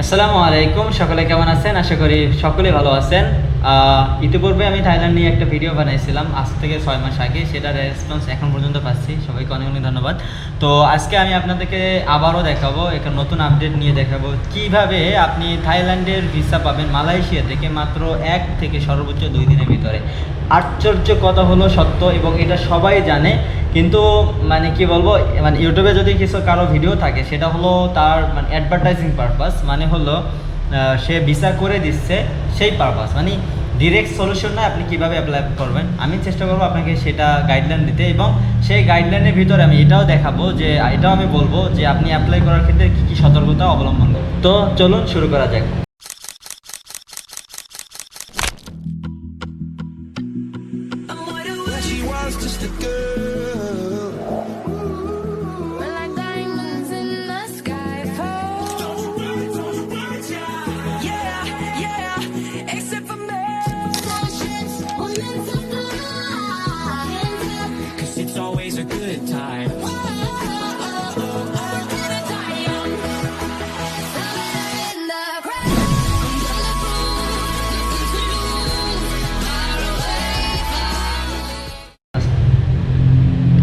আসসালামু আলাইকুম, সকলে কেমন আছেন? আশা করি সকলে ভালো আছেন। ইতিপূর্বে আমি থাইল্যান্ড নিয়ে একটা ভিডিও বানাইছিলাম আজ থেকে ছয় মাস আগে। সেটার রেসপন্স এখন পর্যন্ত পাচ্ছি। সবাইকে অনেক অনেক ধন্যবাদ। তো আজকে আমি আপনাদেরকে আবারও দেখাবো, একটা নতুন আপডেট নিয়ে দেখাবো। কীভাবে আপনি থাইল্যান্ডের ভিসা পাবেন মালয়েশিয়া থেকে মাত্র এক থেকে সর্বোচ্চ দুই দিনের ভিতরে। আশ্চর্য কথা হলো সত্য এবং এটা সবাই জানে। কিন্তু মানে কি বলব মানে ইউটিউবে যদি কিছু কারও ভিডিও থাকে, সেটা হলো তার মানে অ্যাডভার্টাইজিং পারপাস মানে হলো সে ভিসা করে দিচ্ছে সেই পারপাস মানে ডিরেক্ট সলিউশন না আপনি কীভাবে অ্যাপ্লাই করবেন। আমি চেষ্টা করব আপনাকে সেটা গাইডলাইন দিতে এবং সেই গাইডলাইনের ভিতরে আমি এটাও দেখাবো যে, এটাও আমি বলব যে, আপনি অ্যাপ্লাই করার ক্ষেত্রে কী কী সতর্কতা অবলম্বন করবেন। তো চলুন শুরু করা যাক। Just a girl.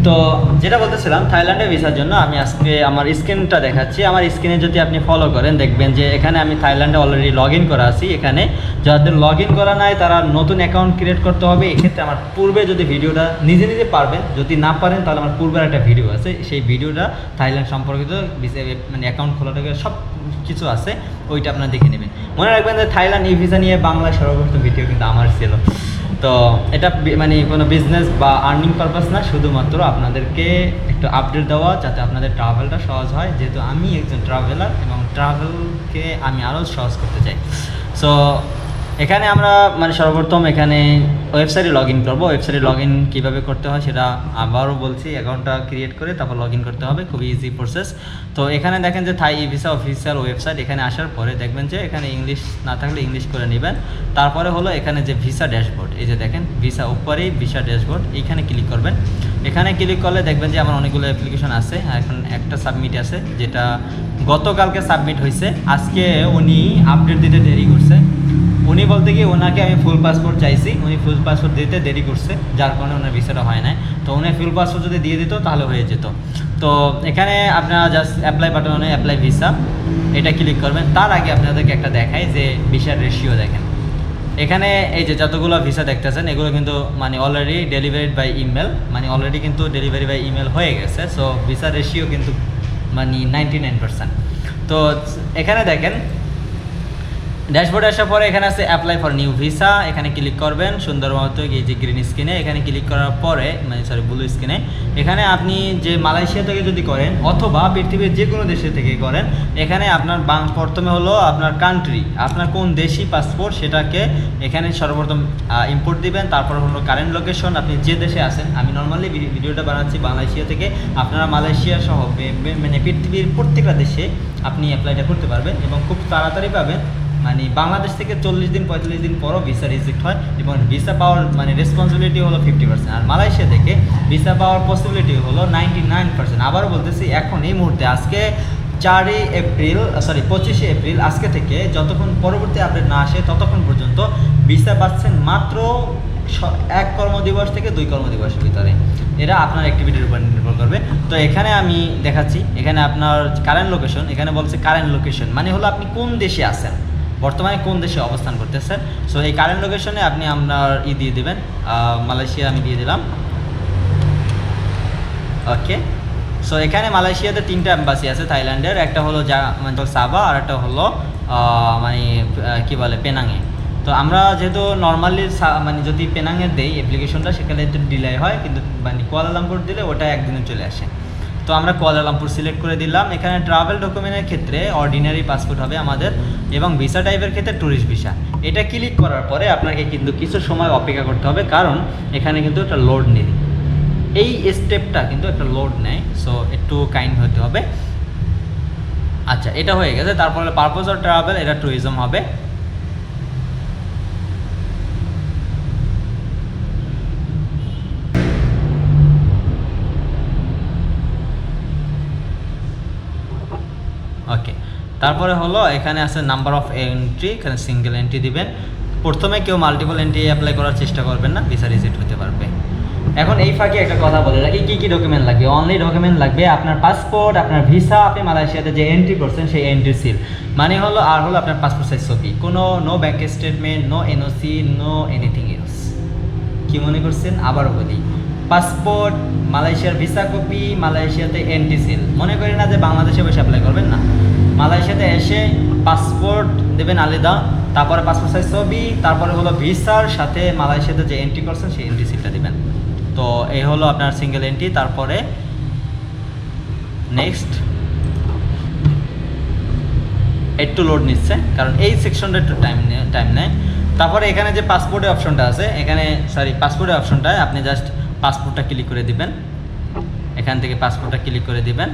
তো যেটা বলতেছিলাম থাইল্যান্ডে ভিসার জন্য আমি আজকে আমার স্ক্রিনটা দেখাচ্ছি। আমার স্ক্রিনে যদি আপনি ফলো করেন, দেখবেন যে এখানে আমি থাইল্যান্ডে অলরেডি লগ ইন করা আছি। এখানে যাদের লগ ইন করা নাই, তারা নতুন অ্যাকাউন্ট ক্রিয়েট করতে হবে। এক্ষেত্রে আমার পূর্বে যদি ভিডিওটা নিজে নিজে পারবেন, যদি না পারেন, তাহলে আমার পূর্বের একটা ভিডিও আছে। সেই ভিডিওটা থাইল্যান্ড সম্পর্কিত মানে অ্যাকাউন্ট খোলা থেকে সব কিছু আছে, ওইটা আপনারা দেখে নেবেন। মনে রাখবেন যে থাইল্যান্ড ই ভিসা নিয়ে বাংলায় সর্বপ্রথম ভিডিও কিন্তু আমার ছিল। তো এটা মানে কোনো বিজনেস বা আর্নিং পারপাস না, শুধুমাত্র আপনাদেরকে একটু আপডেট দেওয়া যাতে আপনাদের ট্রাভেলটা সহজ হয়। যেহেতু আমি একজন ট্রাভেলার এবং ট্রাভেলকে আমি আরও সহজ করতে চাই। সো এখানে আমরা মানে সর্বপ্রথম এখানে ওয়েবসাইটে লগ ইন করব। ওয়েবসাইটে লগ ইন কীভাবে করতে হয় সেটা আবারও বলছি অ্যাকাউন্টটা ক্রিয়েট করে তারপর লগ ইন করতে হবে, খুবই ইজি প্রসেস তো এখানে দেখেন যে থাই ভিসা অফিসিয়াল ওয়েবসাইট এখানে আসার পরে দেখবেন যে এখানে ইংলিশ না থাকলে ইংলিশ করে নেবেন। তারপরে হলো এখানে যে ভিসা ড্যাশবোর্ড এই যে দেখেন ভিসা উপরেই ভিসা ড্যাশবোর্ড এইখানে ক্লিক করবেন। এখানে ক্লিক করলে দেখবেন যে আমার অনেকগুলো অ্যাপ্লিকেশন আছে এখন একটা সাবমিট আছে, যেটা গতকালকে সাবমিট হয়েছে আজকে উনি আপডেট দিতে দেরি করছে। উনি বলতে কি ওনাকে আমি ফুল পাসপোর্ট চাইছি। উনি ফুল পাসপোর্ট দিতে দেরি করছে, যার কারণে ওনার ভিসাটা হয় না তো উনি ফুল পাসপোর্ট যদি দিয়ে দিত, তাহলে হয়ে যেত। তো এখানে আপনারা জাস্ট অ্যাপ্লাই বাটনে অ্যাপ্লাই ভিসা এটা ক্লিক করবেন। তার আগে আপনাদেরকে একটা দেখাই যে ভিসার রেশিও দেখেন। এখানে এই যে যতগুলো ভিসা দেখতেছেন, এগুলো কিন্তু মানে অলরেডি ডেলিভারিড বাই ইমেল মানে অলরেডি কিন্তু ডেলিভারি বাই ইমেল হয়ে গেছে। সো ভিসা রেশিও কিন্তু মানে নাইনটি নাইন পার্সেন্ট তো এখানে দেখেন ড্যাশবোর্ডে আসার পরে এখানে আছে অ্যাপ্লাই ফর নিউ ভিসা এখানে ক্লিক করবেন সুন্দর মতো এই যে গ্রিন স্ক্রিনে এখানে ক্লিক করার পরে মানে সরি ব্লু স্ক্রিনে এখানে আপনি যে মালয়েশিয়া থেকে যদি করেন, অথবা পৃথিবীর যে কোনো দেশে থেকে করেন, এখানে আপনার প্রথমে হলো আপনার কান্ট্রি আপনার কোন দেশি পাসপোর্ট সেটাকে এখানে সর্বপ্রথম ইম্পোর্ট দিবেন, তারপর হলো কারেন্ট লোকেশন আপনি যে দেশে আছেন, আমি নর্মালি ভিডিওটা বানাচ্ছি মালয়েশিয়া থেকে, আপনারা মালয়েশিয়া সহ মানে পৃথিবীর প্রত্যেকটা দেশে আপনি অ্যাপ্লাইটা করতে পারবেন এবং খুব তাড়াতাড়ি পাবেন। মানে বাংলাদেশ থেকে চল্লিশ দিন, পঁয়তাল্লিশ দিন পরও ভিসা রিজেক্ট হয় এবং ভিসা পাওয়ার মানে রেসপন্সিবিলিটি হলো ফিফটি পার্সেন্ট আর মালয়েশিয়া থেকে ভিসা পাওয়ার পসিবিলিটি হলো নাইনটি নাইন পার্সেন্ট আবারও বলতেছি, এখন এই মুহূর্তে আজকে চারই এপ্রিল সরি পঁচিশে এপ্রিল আজকে থেকে যতক্ষণ পরবর্তী আপডেট না আসে ততক্ষণ পর্যন্ত ভিসা পাচ্ছেন মাত্র এক কর্মদিবস থেকে দুই কর্মদিবসের ভিতরে। এরা আপনার অ্যাক্টিভিটির উপর নির্ভর করবে। তো এখানে আমি দেখাচ্ছি, এখানে আপনার কারেন্ট লোকেশন এখানে বলছে কারেন্ট লোকেশন মানে হলো আপনি কোন দেশে আছেন? বর্তমানে কোন দেশে অবস্থান করতেছেন সো এই কারেন্ট লোকেশনে আপনি আপনার ই দিয়ে দেবেন মালয়েশিয়া আমি দিয়ে দিলাম। ওকে সো এখানে মালয়েশিয়াতে তিনটা অ্যাম্বাসি আছে থাইল্যান্ডের, একটা হলো যা মানে সাবা, আর একটা হলো মানে কি বলে পেনাঙে তো আমরা যেহেতু নর্মালি মানে যদি পেনাঙে দেই অ্যাপ্লিকেশনটা সেখানে একটু ডিলে হয়, কিন্তু মানে কুয়ালালামপুর দিলে ওটা একদিনে চলে আসে। তো আমরা কুয়ালালামপুর সিলেক্ট করে দিলাম। এখানে ট্রাভেল ডকুমেন্টের ক্ষেত্রে অর্ডিনারি পাসপোর্ট হবে আমাদের এবং ভিসা টাইপের ক্ষেত্রে ট্যুরিস্ট ভিসা এটা ক্লিক করার পরে আপনাকে কিন্তু কিছু সময় অপেক্ষা করতে হবে, কারণ এখানে কিন্তু একটা লোড নেই। এই স্টেপটা কিন্তু একটা লোড নেয় সো একটু কাইন্ড হতে হবে। আচ্ছা এটা হয়ে গেছে। তারপরে পারপোজ অফ ট্রাভেল এটা ট্যুরিজম হবে ওকে তারপরে হলো এখানে আছে নাম্বার অফ এন্ট্রি এখানে সিঙ্গেল এন্ট্রি দিবেন। প্রথমে কেউ মাল্টিপল এন্ট্রি অ্যাপ্লাই করার চেষ্টা করবেন না ভিসা রিজেক্ট হতে পারবে। এখন এই ফাঁকে একটা কথা বলে রাখি, কী কী ডকুমেন্ট লাগবে? অনলি ডকুমেন্ট লাগবে আপনার পাসপোর্ট আপনার ভিসা আপনি মালয়েশিয়াতে যে এন্ট্রি করছেন সেই এন্ট্রি সিল মানে হলো আর হলো আপনার পাসপোর্ট সাইজ ছবি। কোনো no bank statement no NOC no anything else কি মনে করছেন? আবারও বলি। পাসপোর্ট মালয়েশিয়ার ভিসা কপি মালয়েশিয়াতে এন্ট্রি সিল মনে করি না যে বাংলাদেশে বসে অ্যাপ্লাই করবেন না। মালয়েশিয়াতে এসে পাসপোর্ট দেবেন আলাদা, তারপরে পাসপোর্ট সাইজ ছবি, তারপরে হলো ভিসার সাথে মালয়েশিয়াতে যে এন্ট্রি করছেন সেই এন্ট্রি সিলটা দিবেন। তো এই হলো আপনার সিঙ্গেল এন্ট্রি তারপরে নেক্সট একটু লোড নিচ্ছে, কারণ এই সেকশনটা একটু টাইম টাইম নেয়। তারপরে এখানে যে পাসপোর্টের অপশনটা আছে, এখানে সরি পাসপোর্টের অপশনটায় আপনি জাস্ট পাসপোর্টটা ক্লিক করে দিবেন। এখান থেকে পাসপোর্টটা ক্লিক করে দিবেন।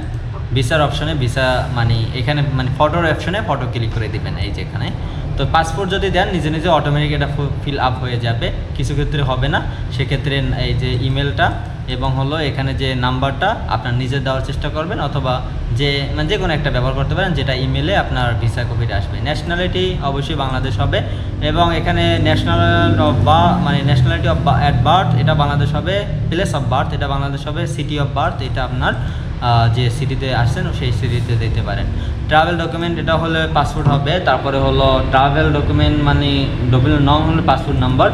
ভিসার অপশনে ভিসা মানে এখানে মানে ফটোর অপশনে ফটো ক্লিক করে দিবেন এই যে এখানে। তো পাসপোর্ট যদি দেন, নিজে নিজে অটোমেটিক এটা ফিল আপ হয়ে যাবে। কিছু ক্ষেত্রে হবে না। সেক্ষেত্রে এই যে ইমেলটা এবং হলো এখানে যে নাম্বারটা আপনার নিজে দেওয়ার চেষ্টা করবেন অথবা যে মানে যে কোনো একটা ব্যবহার করতে পারেন, যেটা ইমেলে আপনার ভিসা কপিটা আসবে। ন্যাশনালিটি অবশ্যই বাংলাদেশ হবে এবং এখানে ন্যাশনাল অফ বা মানে ন্যাশনালিটি অফ অ্যাট বার্থ এটা বাংলাদেশ হবে। প্লেস অফ বার্থ এটা বাংলাদেশ হবে। সিটি অফ বার্থ এটা আপনার যে সিটিতে আসছেন সেই সিটিতে দিতে পারেন। ট্রাভেল ডকুমেন্ট এটা হলে পাসপোর্ট হবে, তারপরে হলো ট্রাভেল ডকুমেন্ট মানে ডকুমেন্ট নং হলো পাসপোর্ট নাম্বার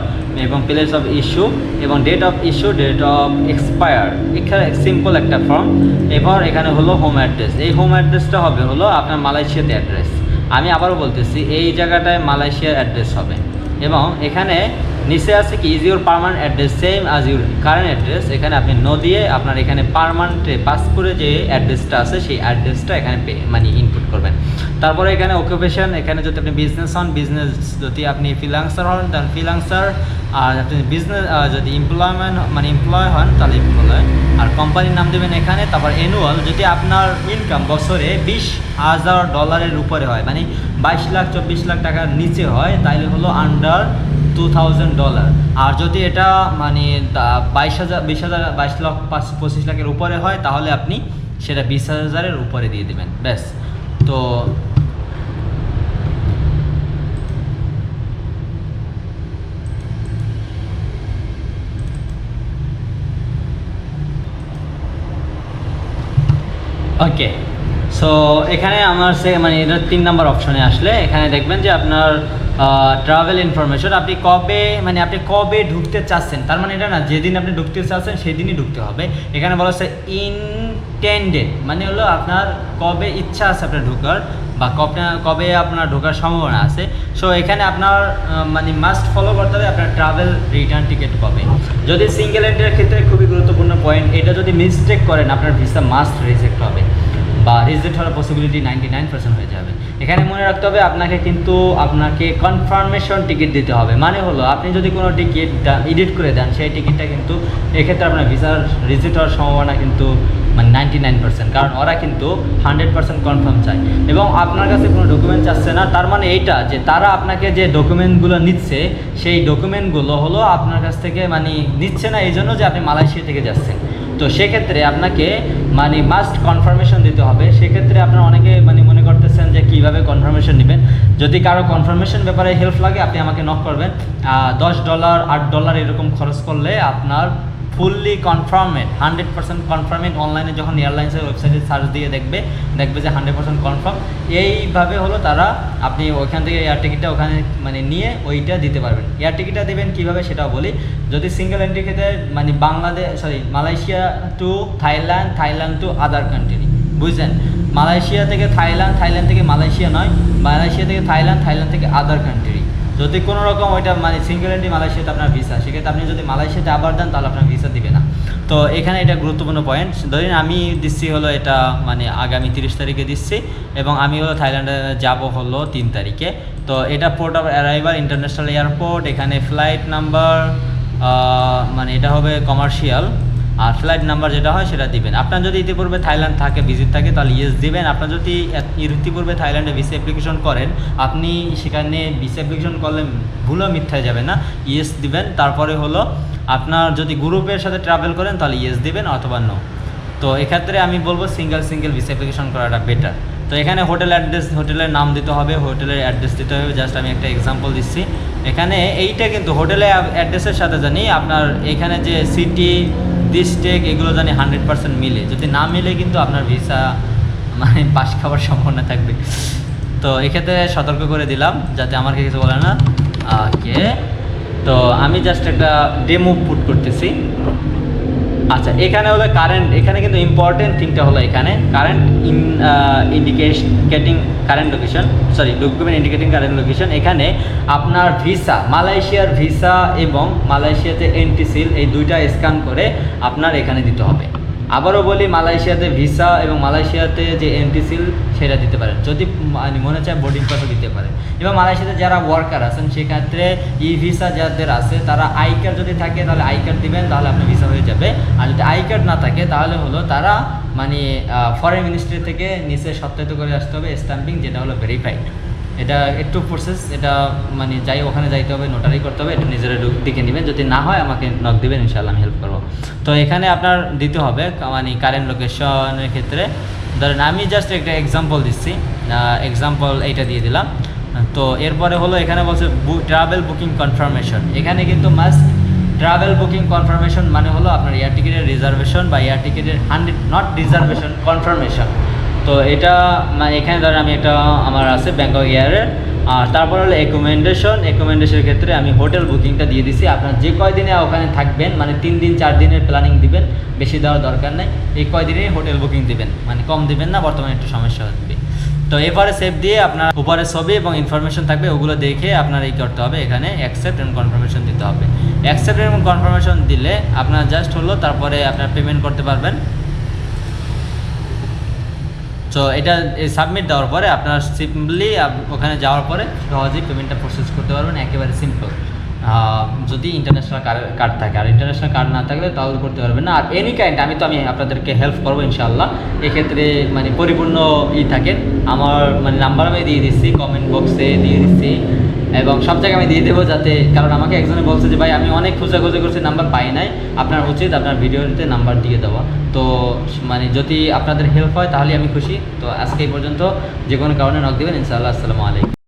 এবং প্লেস অফ ইস্যু এবং date of issue date of expire এখানে সিম্পল একটা ফর্ম এবার এখানে হলো হোম অ্যাড্রেস এই হোম অ্যাড্রেসটা হবে হলো আপনার মালয়েশিয়াতে অ্যাড্রেস আমি আবারও বলতেছি, এই জায়গাটায় মালয়েশিয়ার অ্যাড্রেস হবে। এবং এখানে নিচে আছে কি is your permanent address same as your current address এখানে আপনি নো দিয়ে আপনার এখানে পারমানেন্টে পাসপোর্টে যে অ্যাড্রেসটা আছে, সেই অ্যাড্রেসটা এখানে মানে ইনপুট করবেন। তারপরে এখানে অকুপেশন এখানে যদি আপনি বিজনেস হন বিজনেস যদি আপনি ফ্রিলান্সার হন তাহলে ফ্রিলান্সার আর আপনি বিজনেস যদি এমপ্লয়মেন্ট মানে এমপ্লয় হন, তাহলে এমপ্লয় আর কোম্পানির নাম দেবেন এখানে, তারপর অ্যানুয়াল যদি আপনার ইনকাম বছরে বিশ হাজার ডলারের উপরে হয় মানে বাইশ লাখ, চব্বিশ লাখ টাকার নিচে হয় তাহলে হলো আন্ডার টু থাউজেন্ড ডলার আর যদি এটা মানে বাইশ হাজার, বিশ হাজার, বাইশ লাখ, পাঁচ, পঁচিশ লাখের উপরে হয়, তাহলে আপনি সেটা বিশ হাজারের উপরে দিয়ে দেবেন। ব্যাস। তো ওকে সো এখানে আমার সে মানে এটা তিন নাম্বার অপশনে আসলে। এখানে দেখবেন যে আপনার ট্রাভেল ইনফরমেশন আপনি কবে মানে আপনি কবে ঢুকতে চাচ্ছেন, তার মানে এটা না, যেদিন আপনি ঢুকতে চাচ্ছেন, সেদিনই ঢুকতে হবে। এখানে বলা হচ্ছে ইনটেন্ডেড মানে হলো আপনার কবে ইচ্ছা আছে আপনার ঢোকার, বা কবে কবে আপনার ঢোকার সম্ভাবনা আছে। সো এখানে আপনার মানে মাস্ট ফলো করতে হবে, আপনার ট্রাভেল রিটার্ন টিকিট কবে। যদি সিঙ্গেল এন্ট্রির ক্ষেত্রে খুবই গুরুত্বপূর্ণ পয়েন্ট এটা যদি মিসটেক করেন, আপনার ভিসা মাস্ট রিজেক্ট হবে। বা রিজেক্ট হওয়ার পসিবিলিটি নাইনটি নাইন পার্সেন্ট হয়ে যাবে। এখানে মনে রাখতে হবে, আপনাকে কিন্তু আপনাকে কনফার্মেশন টিকিট দিতে হবে। মানে হলো, আপনি যদি কোনো টিকিট এডিট করে দেন, সেই টিকিটটা কিন্তু এক্ষেত্রে আপনার ভিসার রিজেক্ট হওয়ার সম্ভাবনা কিন্তু মানে নাইনটি নাইন পার্সেন্ট কারণ ওরা কিন্তু হান্ড্রেড পার্সেন্ট কনফার্ম চায়। এবং আপনার কাছে কোনো ডকুমেন্ট চাচ্ছে না, তার মানে এইটা যে তারা আপনাকে যে ডকুমেন্টগুলো নিচ্ছে, সেই ডকুমেন্টগুলো হলো আপনার কাছ থেকে মানে নিচ্ছে না এই জন্য যে আপনি মালয়েশিয়া থেকে যাচ্ছেন। তো সেক্ষেত্রে আপনাকে মানে মাস্ট কনফার্মেশন দিতে হবে। সেক্ষেত্রে আপনারা অনেকে মানে মনে করতেছেন যে কীভাবে কনফার্মেশন নেবেন। যদি কারও কনফার্মেশন ব্যাপারে হেল্প লাগে, আপনি আমাকে নক করবেন। দশ ডলার আট ডলার এরকম খরচ করলে আপনার fully confirmed hundred percent confirmed অনলাইনে যখন এয়ারলাইন্সের ওয়েবসাইটে সার্চ দিয়ে দেখবে দেখবে যে হান্ড্রেড পার্সেন্ট কনফার্ম এইভাবে হলো তারা আপনি ওইখান থেকে এয়ার টিকিটটা ওখানে মানে নিয়ে ওইটা দিতে পারবেন। এয়ার টিকিটটা দেবেন কীভাবে সেটাও বলি, যদি সিঙ্গেল এন্ট্রি ক্ষেত্রে মানে Bangladesh sorry Malaysia to Thailand Thailand to other country বুঝলেন? মালয়েশিয়া থেকে থাইল্যান্ড থাইল্যান্ড থেকে মালয়েশিয়া নয়, মালয়েশিয়া থেকে থাইল্যান্ড থাইল্যান্ড থেকে আদার কান্ট্রি যদি কোনো রকম ওইটা মানে সিঙ্গেল এন্ট্রি মালয়েশিয়াতে আপনার ভিসা সেক্ষেত্রে আপনি যদি মালয়েশিয়াতে আবার দেন, তাহলে আপনার ভিসা দিবে না। তো এখানে এটা গুরুত্বপূর্ণ পয়েন্ট ধরেন আমি দিচ্ছি হলো এটা মানে আগামী তিরিশ তারিখে দিচ্ছি এবং আমি হলো থাইল্যান্ডে যাব হলো তিন তারিখে। তো এটা port of arrival international airport এখানে ফ্লাইট নাম্বার মানে এটা হবে কমার্শিয়াল আর ফ্লাইট নাম্বার যেটা হয় সেটা দিবেন। আপনার যদি ইতিপূর্বে থাইল্যান্ড থাকে, ভিজিট থাকে, তাহলে ইয়েস দিবেন। আপনার যদি ইতিপূর্বে থাইল্যান্ডে ভিসা অ্যাপ্লিকেশন করেন, আপনি সেখানে ভিসা অ্যাপ্লিকেশন করলে ভুলও মিথ্যায় যাবে না। ইয়েস দিবেন। তারপরে হলো আপনার যদি গ্রুপের সাথে ট্রাভেল করেন, তাহলে ইয়েস দিবেন অথবা নো তো এক্ষেত্রে আমি বলব সিঙ্গেল সিঙ্গেল ভিসা অ্যাপ্লিকেশন করাটা বেটার তো এখানে হোটেল অ্যাড্রেস হোটেলের নাম দিতে হবে হোটেলের অ্যাড্রেস দিতে হবে। জাস্ট আমি একটা এক্সাম্পল দিচ্ছি। এখানে এইটা কিন্তু হোটেলের অ্যাড্রেসের সাথে জানি। আপনার এখানে যে সিটি ডিস্ট্রিক্ট এগুলো জানি হান্ড্রেড পার্সেন্ট মিলে। যদি না মিলে কিন্তু আপনার ভিসা মানে পাস খাওয়ার সম্ভাবনা থাকবে। তো এক্ষেত্রে সতর্ক করে দিলাম, যাতে আমাকে কিছু বলে না। কে? তো আমি জাস্ট একটা ডেমো পুট করতেছি। আচ্ছা এখানে হলো কারেন্ট এখানে কিন্তু ইম্পর্টেন্ট থিংটা হলো এখানে। Current in indicating current location sorry document indicating current location এখানে আপনার ভিসা মালয়েশিয়ার ভিসা এবং মালয়েশিয়াতে এন্ট্রি সিল এই দুইটা স্ক্যান করে আপনার এখানে দিতে হবে। আবারও বলি, মালয়েশিয়াতে ভিসা এবং মালয়েশিয়াতে যে এন্টিসিল সেটা দিতে পারেন। যদি মানে মনে চায় বোর্ডিং পাসও দিতে পারে। এবং মালয়েশিয়াতে যারা ওয়ার্কার আছেন, সেক্ষেত্রে ই ভিসা যাদের আছে, তারা আই কার্ড যদি থাকে, তাহলে আই কার্ড দিবেন, তাহলে আপনার ভিসা হয়ে যাবে। আর যদি আই কার্ড না থাকে, তাহলে হলো তারা মানে ফরেন মিনিস্ট্রি থেকে নিচে সত্যায়িত করে আসতে হবে স্ট্যাম্পিং যেটা হলো ভেরিফাইড এটা একটু প্রসেস এটা মানে যাই ওখানে যাইতে হবে নোটারি করতে হবে একটু নিজেরা দেখে নেবেন। যদি না হয় আমাকে নক দেবেন ইনশাল্লাহ আমি হেল্প করব। তো এখানে আপনার দিতে হবে মানে কারেন্ট লোকেশনের ক্ষেত্রে। ধরেন আমি জাস্ট একটা এক্সাম্পল দিচ্ছি এক্সাম্পল এইটা দিয়ে দিলাম। তো এরপরে হলো এখানে বলছে ট্রাভেল বুকিং কনফার্মেশন এখানে কিন্তু মাস্ট ট্রাভেল বুকিং কনফার্মেশন মানে হলো আপনার এয়ার টিকিটের রিজার্ভেশন বা এয়ার টিকিটের হান্ড্রেড নট রিজার্ভেশন কনফার্মেশন তো এটা মানে এখানে ধরেন আমি একটা, আমার আছে ব্যাংকক এয়ারের আর তারপর হলো একুমেন্ডেশন একুমেন্ডেশনের ক্ষেত্রে আমি হোটেল বুকিংটা দিয়ে দিছি। আপনার যে কয়দিনে ওখানে থাকবেন মানে তিন দিন, চার দিনের প্ল্যানিং দিবেন, বেশি দেওয়ার দরকার নেই। এই কয়দিনেই হোটেল বুকিং দিবেন। মানে কম দিবেন না, বর্তমানে একটু সমস্যা হবে তো এবারে সেভ দিয়ে আপনার উপরে ছবি এবং ইনফরমেশন থাকবে, ওগুলো দেখে আপনার এই করতে হবে। এখানে অ্যাকসেপ্ট এবং কনফার্মেশন দিতে হবে। অ্যাকসেপ্ট এবং কনফার্মেশন দিলে আপনার জাস্ট হলো, তারপরে আপনার পেমেন্ট করতে পারবেন। তো এটা সাবমিট দেওয়ার পরে আপনারা সিম্পলি ওখানে যাওয়ার পরে সহজেই পেমেন্টটা প্রসেস করতে পারবেন, একেবারে সিম্পল যদি ইন্টারন্যাশনাল কার্ড থাকে। আর ইন্টারন্যাশনাল কার্ড না থাকলে তাহলে করতে পারবেন না। আর এনি কাইন্ড আমি তো, আমি আপনাদেরকে হেল্প করব ইনশাল্লাহ এক্ষেত্রে মানে পরিপূর্ণ ই থাকেন আমার মানে নাম্বার আমি দিয়ে দিচ্ছি কমেন্ট বক্সে দিয়ে দিচ্ছি। এবং সব জায়গায় আমি দিয়ে দেবো যাতে কারণ আমাকে একজনে বলছে যে, ভাই, আমি অনেক খোঁজাখুঁজি করছি নাম্বার পাই নাই। আপনার উচিত আপনার ভিডিওতে নাম্বার দিয়ে দেওয়া। তো মানে যদি আপনাদের হেল্প হয় তাহলে আমি খুশি। তো আজকে এই পর্যন্ত। যে কোনো কারণে নক দেবেন, ইনশাআল্লাহ। আসসালামু আলাইকুম।